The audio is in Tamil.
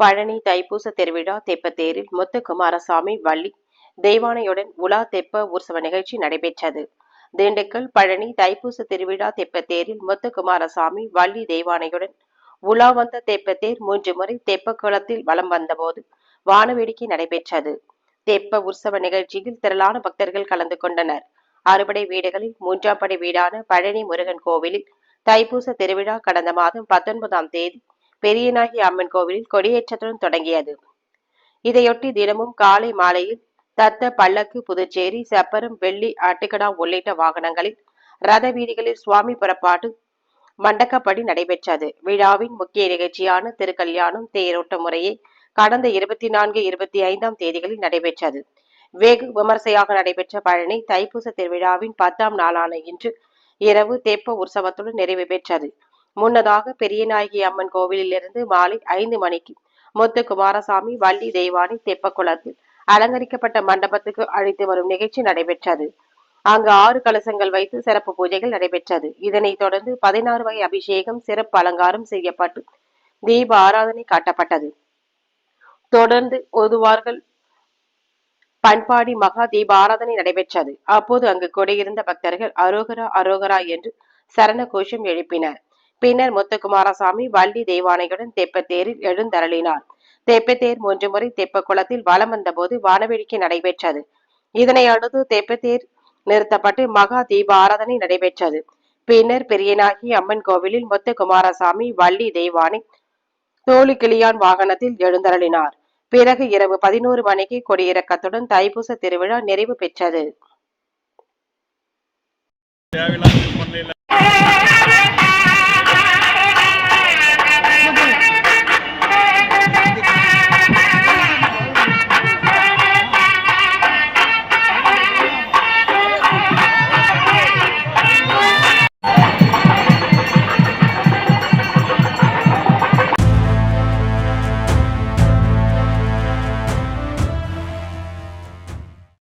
பழனி தைப்பூச திருவிழா தெப்பத்தேரில் முத்து குமாரசாமி வள்ளி தெய்வானையுடன் உலா தெப்ப உற்சவ நிகழ்ச்சி நடைபெற்றது. திண்டுக்கல் பழனி தைப்பூச திருவிழா தெப்பத்தேரில் முத்து குமாரசாமி வள்ளி தெய்வானையுடன் உலா வந்த தெப்பத்தேர் மூன்று முறை தெப்ப குளத்தில் வலம் வந்தபோது வானவேடிக்கை நடைபெற்றது. தெப்ப உற்சவ நிகழ்ச்சியில் திரளான பக்தர்கள் கலந்து கொண்டனர். அறுபடை வீடுகளில் மூன்றாம் படை வீடான பழனி முருகன் கோவிலில் தைப்பூச திருவிழா கடந்த மாதம் பத்தொன்பதாம் தேதி பெரியநாயகி அம்மன் கோவிலில் கொடியேற்றத்துடன் தொடங்கியது. இதையொட்டி தினமும் காலை மாலையில் தத்த பல்லக்கு புதுச்சேரி செப்பரம் வெள்ளி ஆட்டுக்கடா உள்ளிட்ட வாகனங்களில் ரத வீதிகளில் சுவாமி புறப்பாட்டு மண்டக்கப்படி நடைபெற்றது. விழாவின் முக்கிய நிகழ்ச்சியான திருக்கல்யாணம் தேரோட்ட முறையை கடந்த இருபத்தி நான்கு இருபத்தி ஐந்தாம் தேதிகளில் நடைபெற்றது. வெகு விமர்சையாக நடைபெற்ற பழனி தைப்பூச திருவிழாவின் பத்தாம் நாளான இன்று இரவு தெப்ப உற்சவத்துடன் நிறைவு பெற்றது. முன்னதாக பெரியநாயகி அம்மன் கோவிலிலிருந்து மாலை ஐந்து மணிக்கு முத்து குமாரசாமி வள்ளி தெய்வானி தெப்பக்குளத்தில் அலங்கரிக்கப்பட்ட மண்டபத்துக்கு அழைத்து வரும் நிகழ்ச்சி நடைபெற்றது. அங்கு ஆறு கலசங்கள் வைத்து சிறப்பு பூஜைகள் நடைபெற்றது. இதனைத் தொடர்ந்து பதினாறு வகை அபிஷேகம் சிறப்பு அலங்காரம் செய்யப்பட்டு தீப ஆராதனை காட்டப்பட்டது. தொடர்ந்து ஒதுவார்கள் பண்பாடி மகா தீப ஆராதனை நடைபெற்றது. அப்போது அங்கு கொடியிருந்த பக்தர்கள் அரோகரா அரோகரா என்று சரண கோஷம் எழுப்பினர். பின்னர் முத்துக்குமாரசாமி வள்ளி தெய்வானையுடன் தெப்பத்தேரில் எழுந்தருளினார். தெப்பத்தேர் மூன்று முறை தெப்பக்குளத்தில் வலம் வந்தபோது வானவேடிக்கை நடைபெற்றது. இதனை அடுத்து தெப்பத்தேர் நிறுத்தப்பட்டு மகா தீப ஆராதனை நடைபெற்றது. பின்னர் பெரியநாயகி அம்மன் கோவிலில் முத்துக்குமாரசாமி வள்ளி தெய்வானை தோழி கிளியான் வாகனத்தில் எழுந்தருளினார். பிறகு இரவு பதினோரு மணிக்கு கொடியிறக்கத்துடன் தைப்பூச திருவிழா நிறைவு பெற்றது.